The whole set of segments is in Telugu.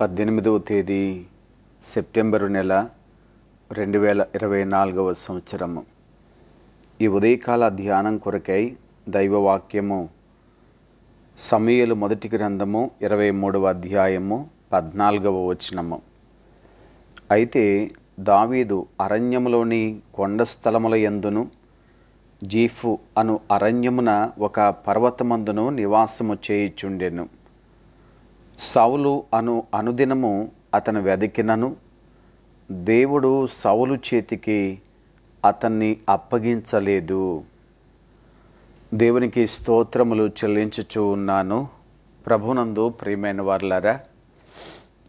పద్దెనిమిదవ తేదీ సెప్టెంబరు నెల రెండు వేల ఇరవై నాలుగవ సంవత్సరము ఈ ఉదయకాల ధ్యానం కొరకై దైవవాక్యము సమయలు మొదటి గ్రంథము ఇరవై మూడవ అధ్యాయము పద్నాలుగవ వచనము. అయితే దావీదు అరణ్యములోని కొండ స్థలముల యందును జీఫు అను అరణ్యమున ఒక పర్వతమందును నివాసము చేయుచుండెను. సౌలు అను అనుదినము అతను వెదికినను. దేవుడు సౌలు చేతికి అతన్ని అప్పగించలేదు. దేవునికి స్తోత్రములు చెల్లించుచూ ఉన్నాను. ప్రభునందు ప్రియమైన వార్లారా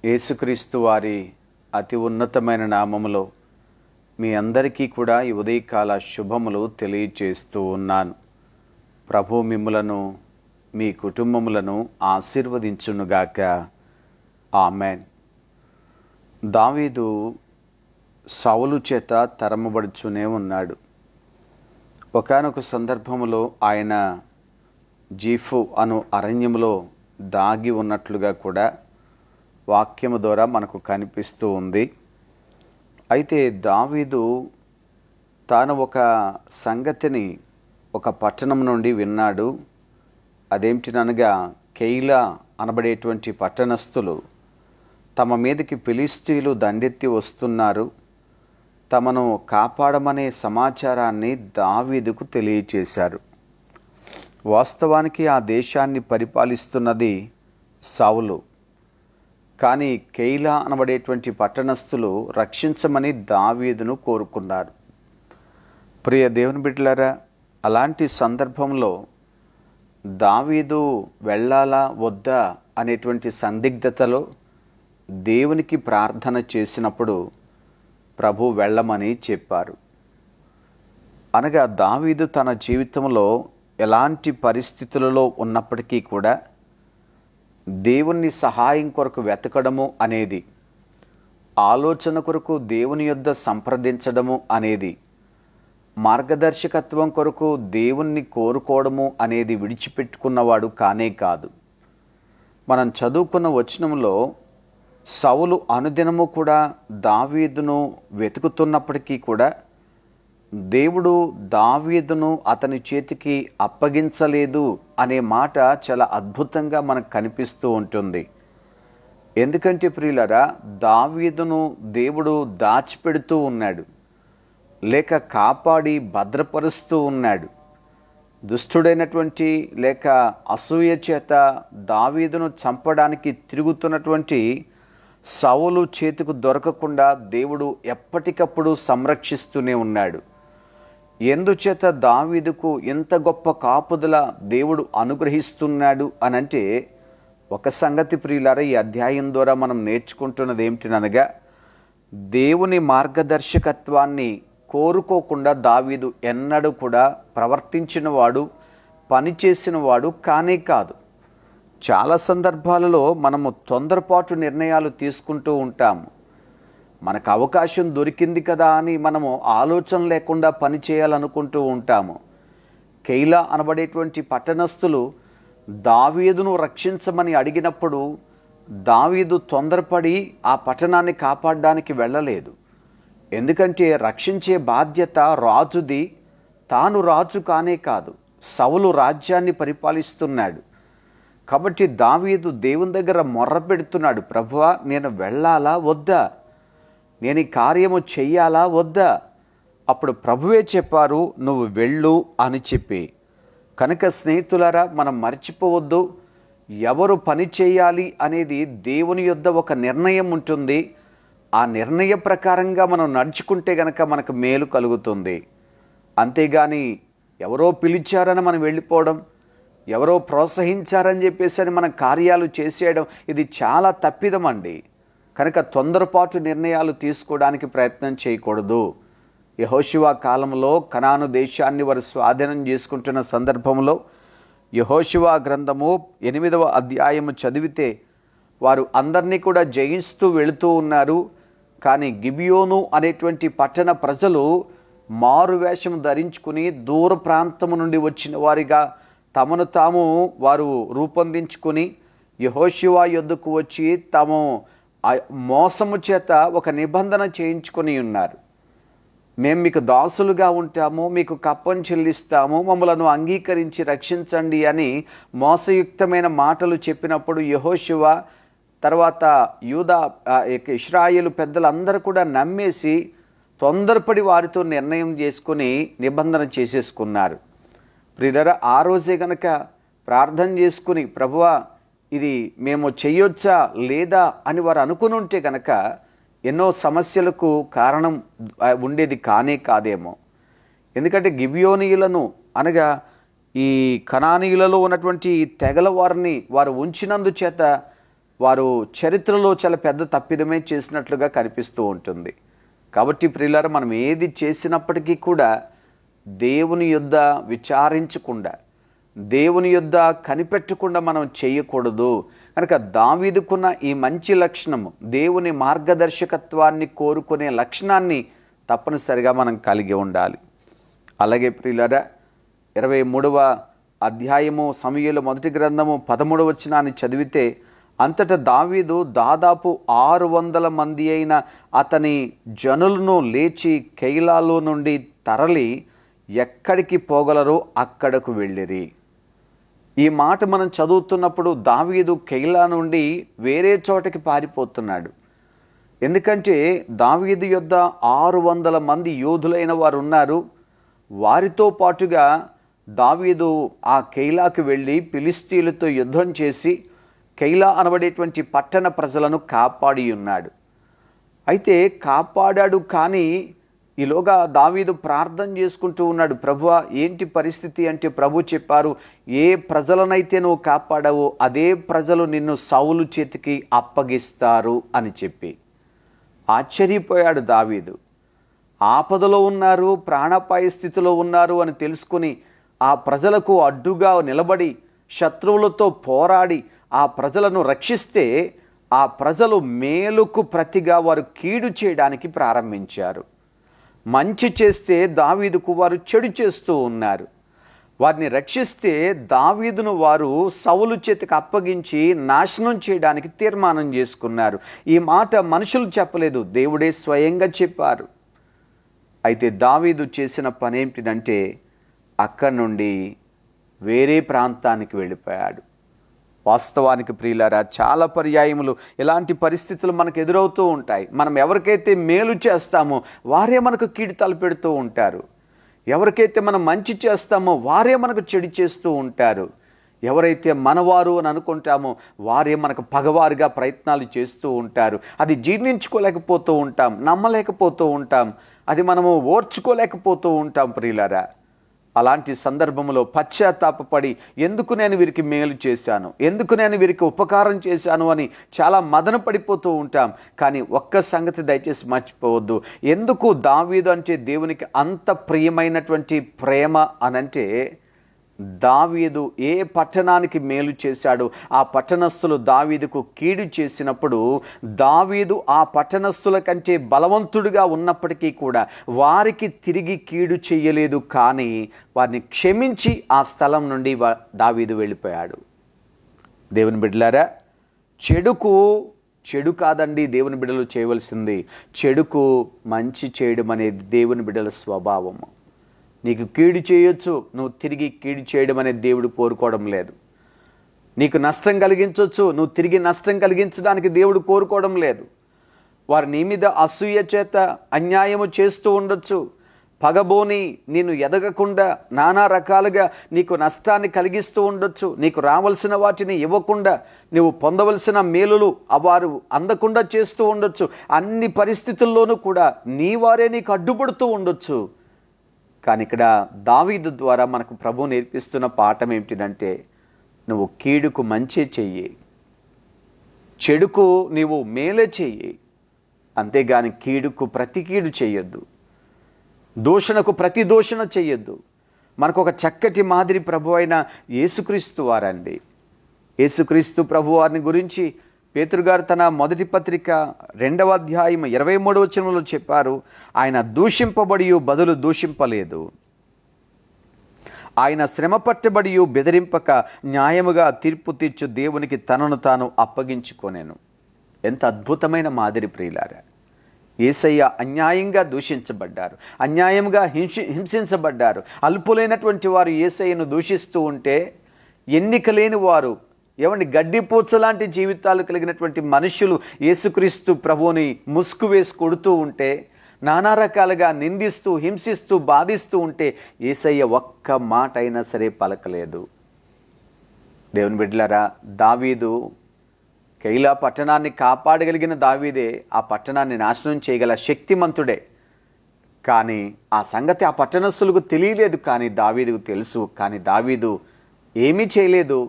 యేసుక్రీస్తు వారి అతి ఉన్నతమైన నామములో మీ అందరికీ కూడా ఈ ఉదయకాల శుభములు తెలియచేస్తూ ఉన్నాను. ప్రభు మిమ్ములను మీ కుటుంబములను ఆశీర్వదించునుగాక. ఆమెన్. దావీదు సౌలు చేత తరమబడుచునే ఉన్నాడు. ఒకనొక సందర్భములో ఆయన జీఫు అను అరణ్యంలో దాగి ఉన్నట్లుగా కూడా వాక్యము ద్వారా మనకు కనిపిస్తూ ఉంది. అయితే దావీదు తాను ఒక సంగతిని ఒక పట్టణం నుండి విన్నాడు. అదేమిటిననగా కెయిలా అనబడేటువంటి పట్టణస్థులు తమ మీదకి పిలిస్తీలు దండెత్తి వస్తున్నారు. తమను కాపాడమనే సమాచారాన్ని దావీదుకు తెలియచేశారు. వాస్తవానికి ఆ దేశాన్ని పరిపాలిస్తున్నది సౌలు. కానీ కెయిలా అనబడేటువంటి పట్టణస్థులు రక్షించమని దావీదును కోరుకున్నారు. ప్రియ దేవుని బిడ్డలారా అలాంటి సందర్భంలో దావీదు వెళ్ళాలా వద్దా అనేటువంటి సందిగ్ధతలో దేవునికి ప్రార్థన చేసినప్పుడు ప్రభు వెళ్ళమని చెప్పారు. అనగా దావీదు తన జీవితంలో ఎలాంటి పరిస్థితులలో ఉన్నప్పటికీ కూడా దేవుణ్ణి సహాయం కొరకు వెతకడము అనేది ఆలోచన కొరకు దేవుని యొద్ద సంప్రదించడము అనేది మార్గదర్శకత్వం కొరకు దేవుణ్ణి కోరుకోవడము అనేది విడిచిపెట్టుకున్నవాడు కానే కాదు. మనం చదువుకున్న వచనంలో సౌలు అనుదినము కూడా దావీదును వెతుకుతున్నప్పటికీ కూడా దేవుడు దావీదును అతని చేతికి అప్పగించలేదు అనే మాట చాలా అద్భుతంగా మనకు కనిపిస్తూ ఉంటుంది. ఎందుకంటే ప్రియులరా దావీదును దేవుడు దాచిపెడుతూ ఉన్నాడు. లేక కాపాడి భద్రపరుస్తూ ఉన్నాడు. దుష్టుడైనటువంటి లేక అసూయ చేత దావీదును చంపడానికి తిరుగుతున్నటువంటి సవులు చేతికి దొరకకుండా దేవుడు ఎప్పటికప్పుడు సంరక్షిస్తూనే ఉన్నాడు. ఎందుచేత దావీదుకు ఇంత గొప్ప కాపుదల దేవుడు అనుగ్రహిస్తున్నాడు అనంటే ఒక సంగతి ప్రియులారా ఈ అధ్యాయం ద్వారా మనం నేర్చుకుంటున్నది ఏమిటిననగా దేవుని మార్గదర్శకత్వాన్ని కోరుకోకుండా దావీదు ఎన్నడూ కూడా ప్రవర్తించినవాడు పనిచేసినవాడు కానే కాదు. చాలా సందర్భాలలో మనము తొందరపాటు నిర్ణయాలు తీసుకుంటూ ఉంటాము. మనకు అవకాశం దొరికింది కదా అని మనము ఆలోచన లేకుండా పని చేయాలనుకుంటూ ఉంటాము. కైలా అనబడేటువంటి పట్టణస్థులు దావీదును రక్షించమని అడిగినప్పుడు దావీదు తొందరపడి ఆ పట్టణాన్ని కాపాడడానికి వెళ్ళలేదు. ఎందుకంటే రక్షించే బాధ్యత రాజుది. తాను రాజు కానే కాదు సవులు రాజ్యాన్ని పరిపాలిస్తున్నాడు. కాబట్టి దావీదు దేవుని దగ్గర మొర్ర పెడుతున్నాడు ప్రభువా నేను వెళ్ళాలా? వద్దా? నేను ఈ కార్యము చెయ్యాలా? వద్దా? అప్పుడు ప్రభువే చెప్పారు నువ్వు వెళ్ళు అని చెప్పి. కనుక స్నేహితులారా మనం మర్చిపోవద్దు. ఎవరు పని చేయాలి అనేది దేవుని యొద్ద ఒక నిర్ణయం ఉంటుంది. ఆ నిర్ణయ ప్రకారంగా మనం నడుచుకుంటే గనక మనకు మేలు కలుగుతుంది. అంతేగాని ఎవరో పిలిచారని మనం వెళ్ళిపోవడం ఎవరో ప్రోత్సహించారని చెప్పేసి అని మనం కార్యాలు చేసేయడం ఇది చాలా తప్పిదం అండి కనుక తొందరపాటు నిర్ణయాలు తీసుకోవడానికి ప్రయత్నం చేయకూడదు. యహోశివా కాలంలో కనాను దేశాన్ని వారు స్వాధీనం చేసుకుంటున్న సందర్భంలో యహోశివా గ్రంథము ఎనిమిదవ అధ్యాయము చదివితే వారు అందరినీ కూడా జయిస్తూ వెళుతూ ఉన్నారు. కానీ గిబియోను అనేటువంటి పట్టణ ప్రజలు మారు వేషం ధరించుకుని దూర ప్రాంతము నుండి వచ్చిన వారిగా తమను తాము వారు రూపొందించుకొని యహోశివా యొద్దకు వచ్చి తాము మోసము చేత ఒక నిబంధన చేయించుకొని ఉన్నారు. మేము మీకు దాసులుగా ఉంటాము మీకు కప్పం చెల్లిస్తాము మమ్మలను అంగీకరించి రక్షించండి అని మోసయుక్తమైన మాటలు చెప్పినప్పుడు యహోశివ తర్వాత యూదా ఆ, పెద్దలందరూ కూడా నమ్మేసి తొందరపడి వారితో నిర్ణయం చేసుకుని నిబంధన చేసేసుకున్నారు. ప్రియులరా ఆ రోజే గనక ప్రార్థన చేసుకుని ప్రభువా ఇది మేము చేయొచ్చా లేదా? అని వారు అనుకుని ఉంటే గనక ఎన్నో సమస్యలకు కారణం ఉండేది కానే కాదేమో. ఎందుకంటే గిబియోనీయులను అనగా ఈ కణానీయులలో ఉన్నటువంటి ఈ తెగల వారిని వారు ఉంచినందుచేత వారు చరిత్రలో చాలా పెద్ద తప్పిదమే చేసినట్లుగా కనిపిస్తూ ఉంటుంది. కాబట్టి ప్రియులారు మనం ఏది చేసినప్పటికీ కూడా దేవుని యొద్ద విచారించకుండా దేవుని యొద్ద కనిపెట్టకుండా మనం చేయకూడదు. కనుక దావీదుకున్న ఈ మంచి లక్షణము దేవుని మార్గదర్శకత్వాన్ని కోరుకునే లక్షణాన్ని తప్పనిసరిగా మనం కలిగి ఉండాలి. అలాగే ప్రియులరా ఇరవై మూడవ అధ్యాయము సమయంలో మొదటి గ్రంథము పదమూడవ వచనాన్ని చదివితే అంతటా దావీదు దాదాపు ఆరు వందల మంది అయిన అతని జనులను లేచి కైలాలో నుండి తరలి ఎక్కడికి పోగలరో అక్కడకు వెళ్ళిరి. ఈ మాట మనం చదువుతున్నప్పుడు దావీదు కైలా నుండి వేరే చోటకి పారిపోతున్నాడు. ఎందుకంటే దావీదు యొద్ద ఆరు వందల మంది యోధులైన వారు ఉన్నారు వారితో పాటుగా దావీదు ఆ కైలాకు వెళ్ళి పిలిస్తీలతో యుద్ధం చేసి కైలా అనబడేటువంటి పట్టణ ప్రజలను కాపాడి ఉన్నాడు. అయితే కాపాడాడు కానీ ఈలోగా దావీదు ప్రార్థన చేసుకుంటూ ఉన్నాడు. ప్రభు ఏంటి పరిస్థితి? అంటే ప్రభు చెప్పారు ఏ ప్రజలనైతే నువ్వు కాపాడావో అదే ప్రజలు నిన్ను సౌలు చేతికి అప్పగిస్తారు అని చెప్పి. ఆశ్చర్యపోయాడు దావీదు. ఆపదలో ఉన్నారు ప్రాణాపాయ స్థితిలో ఉన్నారు అని తెలుసుకుని ఆ ప్రజలకు అడ్డుగా నిలబడి శత్రువులతో పోరాడి ఆ ప్రజలను రక్షిస్తే ఆ ప్రజలు మేలుకు ప్రతిగా వారు కీడు చేయడానికి ప్రారంభించారు. మంచి చేస్తే దావీదుకు వారు చెడు చేస్తూ ఉన్నారు. వారిని రక్షిస్తే దావీదును వారు సవులు చేతికి అప్పగించి నాశనం చేయడానికి తీర్మానం చేసుకున్నారు. ఈ మాట మనుషులు చెప్పలేదు దేవుడే స్వయంగా చెప్పారు. అయితే దావీదు చేసిన పని ఏమిటిదంటే అక్కడి నుండి వేరే ప్రాంతానికి వెళ్ళిపోయాడు. వాస్తవానికి ప్రియులారా చాలా పర్యాయములు ఇలాంటి పరిస్థితులు మనకు ఎదురవుతూ ఉంటాయి. మనం ఎవరికైతే మేలు చేస్తామో వారే మనకు కీడు తలపెడుతూ ఉంటారు. ఎవరికైతే మనం మంచి చేస్తామో వారే మనకు చెడు చేస్తూ ఉంటారు. ఎవరైతే మనవారు అని అనుకుంటామో వారే మనకు పగవారుగా ప్రయత్నాలు చేస్తూ ఉంటారు. అది జీర్ణించుకోలేకపోతూ ఉంటాం నమ్మలేకపోతూ ఉంటాం. అది మనము ఓర్చుకోలేకపోతూ ఉంటాం ప్రియులారా. అలాంటి సందర్భంలో పశ్చాత్తాపడి ఎందుకు నేను వీరికి మేలు చేశాను? ఎందుకు నేను వీరికి ఉపకారం చేశాను అని చాలా మదన పడిపోతూ ఉంటాం. కానీ ఒక్క సంగతి దయచేసి మర్చిపోవద్దు. ఎందుకు దావీదు అంటే దేవునికి అంత ప్రియమైనటువంటి ప్రేమ అనంటే దావీదు ఏ పట్టణానికి మేలు చేశాడో? ఆ పట్టణస్థులు దావీదుకు కీడు చేసినప్పుడు దావీదు ఆ పట్టణస్థుల కంటే బలవంతుడిగా ఉన్నప్పటికీ కూడా వారికి తిరిగి కీడు చేయలేదు. కానీ వారిని క్షమించి ఆ స్థలం నుండి వా- దావీదు వెళ్ళిపోయాడు. దేవుని బిడ్డలారా చెడుకు చెడు కాదండి దేవుని బిడ్డలు చేయవలసింది. చెడుకు మంచి చేయడం అనేది దేవుని బిడ్డల స్వభావము. నీకు కీడు చేయొచ్చు నువ్వు తిరిగి కీడు చేయడం అనేది దేవుడు కోరుకోవడం లేదు. నీకు నష్టం కలిగించవచ్చు నువ్వు తిరిగి నష్టం కలిగించడానికి దేవుడు కోరుకోవడం లేదు. వారు నీ మీద అసూయ చేత అన్యాయము చేస్తూ ఉండొచ్చు. పగబోని నేను ఎదగకుండా నానా రకాలుగా నీకు నష్టాన్ని కలిగిస్తూ ఉండొచ్చు. నీకు రావలసిన వాటిని ఇవ్వకుండా నువ్వు పొందవలసిన మేలులు వారు అందకుండా చేస్తూ ఉండొచ్చు. అన్ని పరిస్థితుల్లోనూ కూడా నీ వారే నీకు అడ్డుపడుతూ ఉండొచ్చు. కానీ ఇక్కడ దావీదు ద్వారా మనకు ప్రభు నేర్పిస్తున్న పాఠం ఏమిటిదంటే నువ్వు కీడుకు మంచి చెయ్యి చెడుకు నీవు మేలే చెయ్యి. అంతేగాని కీడుకు ప్రతి కీడు చేయొద్దు దూషణకు ప్రతి దూషణ చేయొద్దు మనకు ఒక చక్కటి మాదిరి ప్రభు అయిన యేసుక్రీస్తు వారండి. యేసుక్రీస్తు ప్రభు వారిని గురించి పేతురుగారు తన మొదటి పత్రిక రెండవ అధ్యాయం ఇరవై మూడవ వచనంలో చెప్పారు ఆయన దూషింపబడి బదులు దూషింపలేదు. ఆయన శ్రమ పట్టబడి బెదిరింపక న్యాయముగా తీర్పు తీర్చు దేవునికి తనను తాను అప్పగించుకొనేను. ఎంత అద్భుతమైన మాదిరి ప్రియులారా. ఏసయ్య అన్యాయంగా దూషించబడ్డారు అన్యాయంగా హింసి హింసించబడ్డారు. అల్పులైనటువంటి వారు ఏసయ్యను దూషిస్తూ ఉంటే ఎన్నిక లేని వారు ఏమండి గడ్డిపూచ లాంటి జీవితాలు కలిగినటువంటి మనుషులు యేసుక్రీస్తు ప్రభువుని ముసుగు వేసి కొడుతూ ఉంటే నానా రకాలుగా నిందిస్తూ హింసిస్తూ బాధిస్తూ ఉంటే ఏసయ్య ఒక్క మాట అయినా సరే పలకలేదు. దేవుని బిడ్డలారా దావీదు కైలా పట్టణాన్ని కాపాడగలిగిన దావీదే ఆ పట్టణాన్ని నాశనం చేయగల శక్తిమంతుడే. కానీ ఆ సంగతి ఆ పట్టణస్తులకు తెలియలేదు కానీ దావీదుకు తెలుసు. కానీ దావీదు ఏమీ చేయలేదు.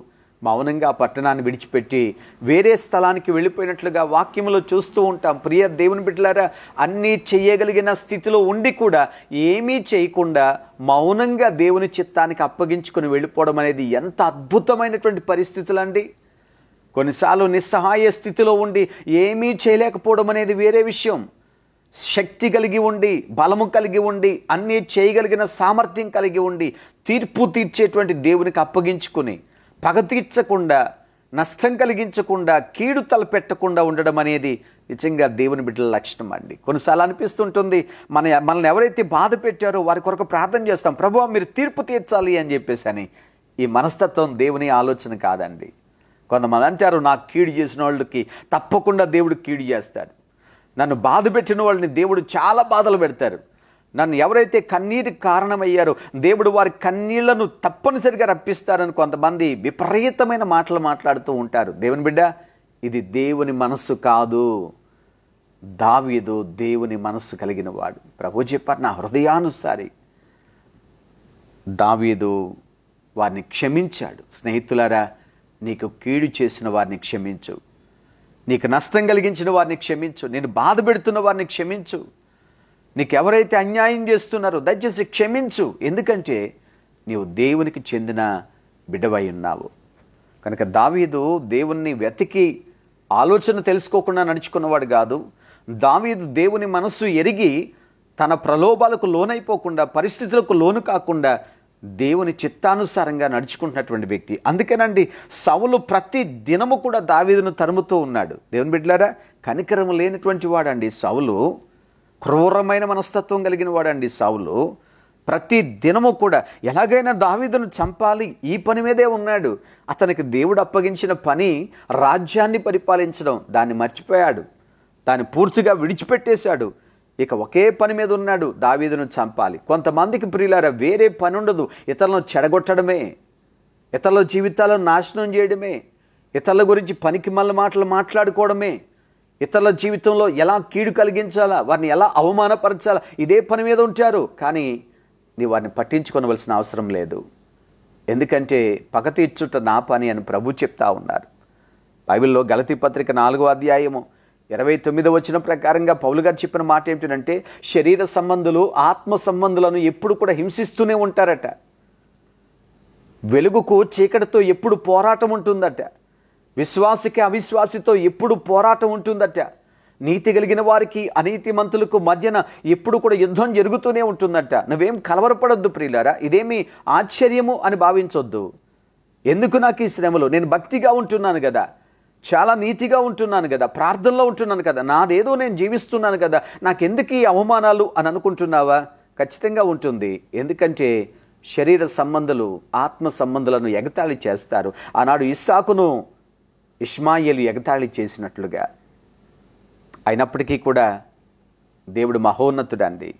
మౌనంగా పట్టణాన్ని విడిచిపెట్టి వేరే స్థలానికి వెళ్ళిపోయినట్లుగా వాక్యములో చూస్తూ ఉంటాం. ప్రియ దేవుని బిడ్డలారా అన్నీ చేయగలిగిన స్థితిలో ఉండి కూడా ఏమీ చేయకుండా మౌనంగా దేవుని చిత్తానికి అప్పగించుకొని వెళ్ళిపోవడం అనేది ఎంత అద్భుతమైనటువంటి పరిస్థితులండి. కొన్నిసార్లు నిస్సహాయ స్థితిలో ఉండి ఏమీ చేయలేకపోవడం అనేది వేరే విషయం. శక్తి కలిగి ఉండి బలము కలిగి ఉండి అన్నీ చేయగలిగిన సామర్థ్యం కలిగి ఉండి తీర్పు తీర్చేటువంటి దేవునికి అప్పగించుకుని పగ తీర్చకుండా నష్టం కలిగించకుండా కీడు తలపెట్టకుండా ఉండడం అనేది నిజంగా దేవుని బిడ్డల లక్షణం అండి. కొన్నిసార్లు అనిపిస్తుంటుంది మన మనల్ని ఎవరైతే బాధ పెట్టారో వారి కొరకు ప్రార్థన చేస్తాం ప్రభు మీరు తీర్పు తీర్చాలి అని చెప్పేసి అని ఈ మనస్తత్వం దేవుని ఆలోచన కాదండి. కొంతమంది అంటారు నాకు కీడు చేసిన వాళ్ళకి తప్పకుండా దేవుడు కీడు చేస్తాడు. నన్ను బాధ పెట్టిన వాళ్ళని దేవుడు చాలా బాధలు పెడతారు. నన్ను ఎవరైతే కన్నీటికి కారణమయ్యారో దేవుడు వారి కన్నీళ్ళను తప్పనిసరిగా రప్పిస్తారని కొంతమంది విపరీతమైన మాటలు మాట్లాడుతూ ఉంటారు. దేవుని బిడ్డ ఇది దేవుని మనస్సు కాదు. దావీదు దేవుని మనస్సు కలిగిన వాడు. ప్రభు చెప్పారు నా హృదయానుసారి దావీదు వారిని క్షమించాడు. స్నేహితులారా నీకు కీడు చేసిన వారిని క్షమించు. నీకు నష్టం కలిగించిన వారిని క్షమించు. నేను బాధ పెడుతున్న వారిని క్షమించు. నీకు ఎవరైతే అన్యాయం చేస్తున్నారో దయచేసి క్షమించు. ఎందుకంటే నీవు దేవునికి చెందిన బిడ్డవై ఉన్నావు. కనుక దావీదు దేవుణ్ణి వెతికి ఆలోచన తెలుసుకోకుండా నడుచుకున్నవాడు కాదు. దావీదు దేవుని మనస్సు ఎరిగి తన ప్రలోభాలకు లోనైపోకుండా పరిస్థితులకు లోను కాకుండా దేవుని చిత్తానుసారంగా నడుచుకుంటున్నటువంటి వ్యక్తి. అందుకేనండి సవులు ప్రతి దినము కూడా దావీదును తరుముతూ ఉన్నాడు. దేవుని బిడ్డలారా కనికరం లేనటువంటి వాడండి సవులు క్రూరమైన మనస్తత్వం కలిగిన వాడండి సావులు ప్రతి దినము కూడా ఎలాగైనా దావీదును చంపాలి ఈ పని మీదే ఉన్నాడు. అతనికి దేవుడు అప్పగించిన పని రాజ్యాన్ని పరిపాలించడం దాన్ని మర్చిపోయాడు. దాన్ని పూర్తిగా విడిచిపెట్టేశాడు. ఇక ఒకే పని మీద ఉన్నాడు దావీదును చంపాలి. కొంతమందికి ప్రియులారా వేరే పని ఉండదు. ఇతరులను చెడగొట్టడమే. ఇతరుల జీవితాలను నాశనం చేయడమే. ఇతరుల గురించి పనికి మళ్ళీ మాటలు మాట్లాడుకోవడమే. ఇతరుల జీవితంలో ఎలా కీడు కలిగించాలా? వారిని ఎలా అవమానపరచాలా? ఇదే పని మీద ఉంటారు. కానీ నీ వారిని పట్టించుకోవలసిన అవసరం లేదు. ఎందుకంటే పగ తీర్చుట నా పని అని ప్రభు చెప్తా ఉన్నారు. బైబిల్లో గలతీ పత్రిక నాలుగో అధ్యాయము ఇరవై తొమ్మిదో వచ్చిన ప్రకారంగా పౌలు గారు చెప్పిన మాట ఏమిటంటే శరీర సంబంధులు ఆత్మ సంబంధులను ఎప్పుడు కూడా హింసిస్తూనే ఉంటారట. వెలుగుకు చీకటితో ఎప్పుడు పోరాటం ఉంటుందట. విశ్వాసికి అవిశ్వాసితో ఎప్పుడు పోరాటం ఉంటుందట. నీతి కలిగిన వారికి అనీతి మంతులకు మధ్యన ఎప్పుడు కూడా యుద్ధం జరుగుతూనే ఉంటుందట. నువ్వేం కలవరపడొద్దు ప్రియులారా. ఇదేమి ఆశ్చర్యము అని భావించొద్దు. ఎందుకు నాకు ఈ శ్రమలు? నేను భక్తిగా ఉంటున్నాను కదా. చాలా నీతిగా ఉంటున్నాను కదా. ప్రార్థనలో ఉంటున్నాను కదా. నాదేదో నేను జీవిస్తున్నాను కదా. నాకెందుకు ఈ అవమానాలు అని అనుకుంటున్నావా? ఖచ్చితంగా ఉంటుంది. ఎందుకంటే శరీర సంబంధాలు ఆత్మ సంబంధాలను ఎగతాళి చేస్తారు. ఆనాడు ఇస్సాకును ఇష్మాయిలు ఎగతాళి చేసినట్లుగా. అయినప్పటికీ కూడా దేవుడు మహోన్నతుడండి.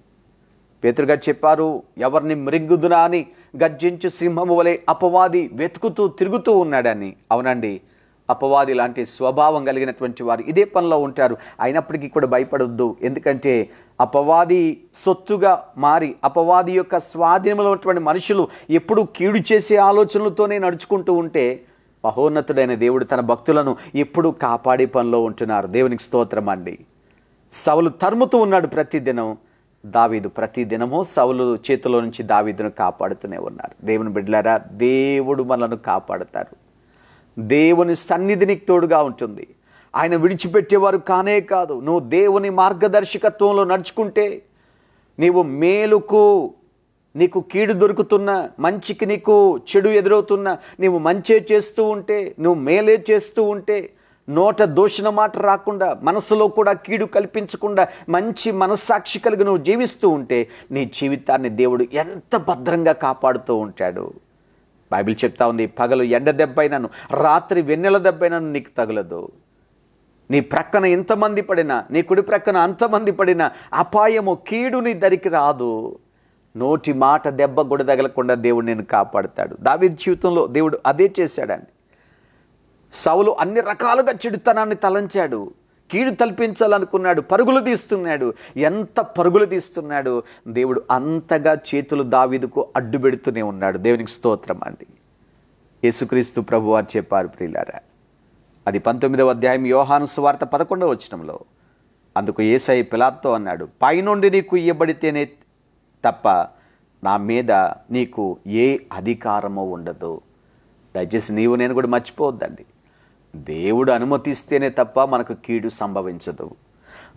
పేతురుగా చెప్పారు ఎవరిని మృంగుదునా అని గర్జించు సింహము వలె అపవాది వెతుకుతూ తిరుగుతూ ఉన్నాడని. అవునండి అపవాది లాంటి స్వభావం కలిగినటువంటి వారు ఇదే పనిలో ఉంటారు. అయినప్పటికీ కూడా భయపడొద్దు. ఎందుకంటే అపవాది సొత్తుగా మారి అపవాది యొక్క స్వాధీనంలో ఉన్నటువంటి మనుషులు ఎప్పుడు కీడు చేసే ఆలోచనలతోనే నడుచుకుంటూ ఉంటే మహోన్నతుడైన దేవుడు తన భక్తులను ఎప్పుడూ కాపాడే పనిలో ఉంటున్నారు. దేవునికి స్తోత్రం అండి. సవులు తరుముతూ ఉన్నాడు ప్రతిదినం దావీదు ప్రతి దినము సవులు చేతిలో నుంచి దావీదును కాపాడుతూనే ఉన్నారు. దేవుని బిడ్డలారా దేవుడు మనను కాపాడుతారు. దేవుని సన్నిధిని తోడుగా ఉంటుంది. ఆయన విడిచిపెట్టేవారు కానే కాదు. నువ్వు దేవుని మార్గదర్శకత్వంలో నడుచుకుంటే నీవు మేలుకు నీకు కీడు దొరుకుతున్నా మంచికి నీకు చెడు ఎదురవుతున్నా నువ్వు మంచే చేస్తూ ఉంటే నువ్వు మేలే చేస్తూ ఉంటే నోట దోషణ మాట రాకుండా మనసులో కూడా కీడు కల్పించకుండా మంచి మనస్సాక్షి కలిగి నువ్వు జీవిస్తూ ఉంటే నీ జీవితాన్ని దేవుడు ఎంత భద్రంగా కాపాడుతూ ఉంటాడు. బైబిల్ చెప్తా ఉంది పగలు ఎండ దెబ్బైనను రాత్రి వెన్నెల దెబ్బైనను నీకు తగలదు. నీ ప్రక్కన ఎంతమంది పడినా నీ కుడి ప్రక్కన అంతమంది పడినా అపాయము కీడు నీ దరికి రాదు. నోటి మాట దెబ్బ కూడా తగలకుండా దేవుడు నేను కాపాడుతాడు. దావీదు జీవితంలో దేవుడు అదే చేశాడండి. సౌలు అన్ని రకాలుగా చెడుతనాన్ని తలంచాడు. కీడు తల్పించాలనుకున్నాడు. పరుగులు తీస్తున్నాడు. ఎంత పరుగులు తీస్తున్నాడు? దేవుడు అంతగా చేతులు దావీదుకు అడ్డు పెడుతూనే ఉన్నాడు. దేవునికి స్తోత్రం అండి. యేసుక్రీస్తు ప్రభు వారు చెప్పారు ప్రియులారా. అది పంతొమ్మిదవ అధ్యాయం యోహాను సువార్త పదకొండవ వచనంలో. అందుకు ఏసై పిలాత్తో అన్నాడు పైనుండి నీకు ఇయ్యబడితేనే తప్ప నా మీద నీకు ఏ అధికారమో ఉండదు. దయచేసి నీవు నేను కూడా మర్చిపోవద్దండి. దేవుడు అనుమతిస్తేనే తప్ప మనకు కీడు సంభవించదు.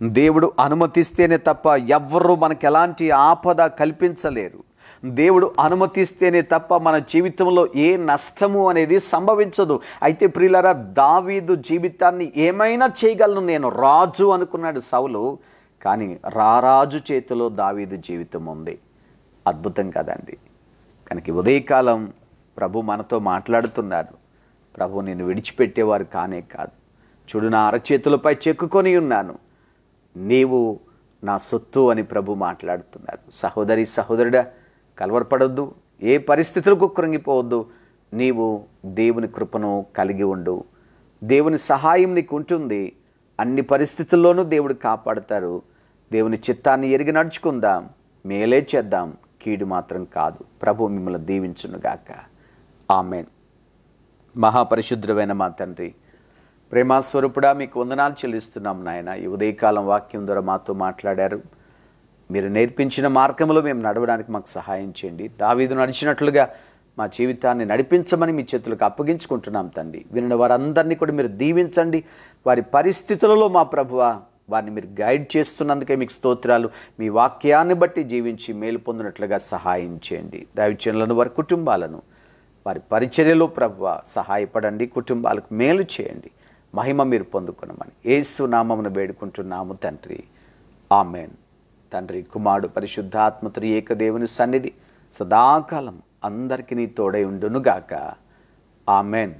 దేవుడు అనుమతిస్తేనే తప్ప ఎవ్వరూ మనకు ఎలాంటి ఆపద కల్పించలేరు. దేవుడు అనుమతిస్తేనే తప్ప మన జీవితంలో ఏ నష్టము అనేది సంభవించదు. అయితే ప్రియులరా దావీదు జీవితాన్ని ఏమైనా చేయగలను నేను రాజు అనుకున్నాడు సౌలు. కానీ రారాజు చేతిలో దావీదు జీవితం ఉంది. అద్భుతం కదండి. కనుక ఉదయకాలం ప్రభు మనతో మాట్లాడుతున్నారు. ప్రభు నేను విడిచిపెట్టేవారు కానే కాదు. చూడు నా అరచేతులపై చెక్కుకొని ఉన్నాను. నీవు నా సొత్తు అని ప్రభు మాట్లాడుతున్నారు. సహోదరి సహోదరుడా కలవరపడొద్దు. ఏ పరిస్థితులకు కృంగిపోవద్దు. నీవు దేవుని కృపను కలిగి ఉండు. దేవుని సహాయం నీకు ఉంటుంది అన్ని పరిస్థితుల్లోనూ దేవుడు కాపాడతారు. దేవుని చిత్తాన్ని ఎరిగి నడుచుకుందాం. మేలే చేద్దాం. కీడు మాత్రం కాదు. ప్రభు మిమ్మల్ని దీవించునుగాక ఆమెన్. మహాపరిశుద్ధుడైన మా తండ్రి ప్రేమాస్వరూపుడా మీకు వందనాలు చెల్లిస్తున్నాం నాయన. ఈ ఉదయకాలం వాక్యం ద్వారా మాతో మాట్లాడారు. మీరు నేర్పించిన మార్గంలో మేము నడవడానికి మాకు సహాయం చేయండి. దావీదు నడిచినట్లుగా మా జీవితాన్ని నడిపించమని మీ చేతులకు అప్పగించుకుంటున్నాం తండ్రి. వినిన వారందరినీ కూడా మీరు దీవించండి. వారి పరిస్థితులలో మా ప్రభువ వారిని మీరు గైడ్ చేస్తున్నందుకే మీకు స్తోత్రాలు. మీ వాక్యాన్ని బట్టి జీవించి మేలు పొందినట్లుగా సహాయం చేయండి. దైవచనులను వారి కుటుంబాలను వారి పరిచర్యలో ప్రభువ సహాయపడండి. కుటుంబాలకు మేలు చేయండి. మహిమ మీరు పొందుకునమని ఏసు నామమును వేడుకుంటున్నాము తండ్రి. ఆమెన్. తండ్రి కుమారుడు పరిశుద్ధాత్మతుడు ఏకదేవుని సన్నిధి సదాకాలం అందరికీ నీ తోడై ఉండునుగాక. ఆమెన్.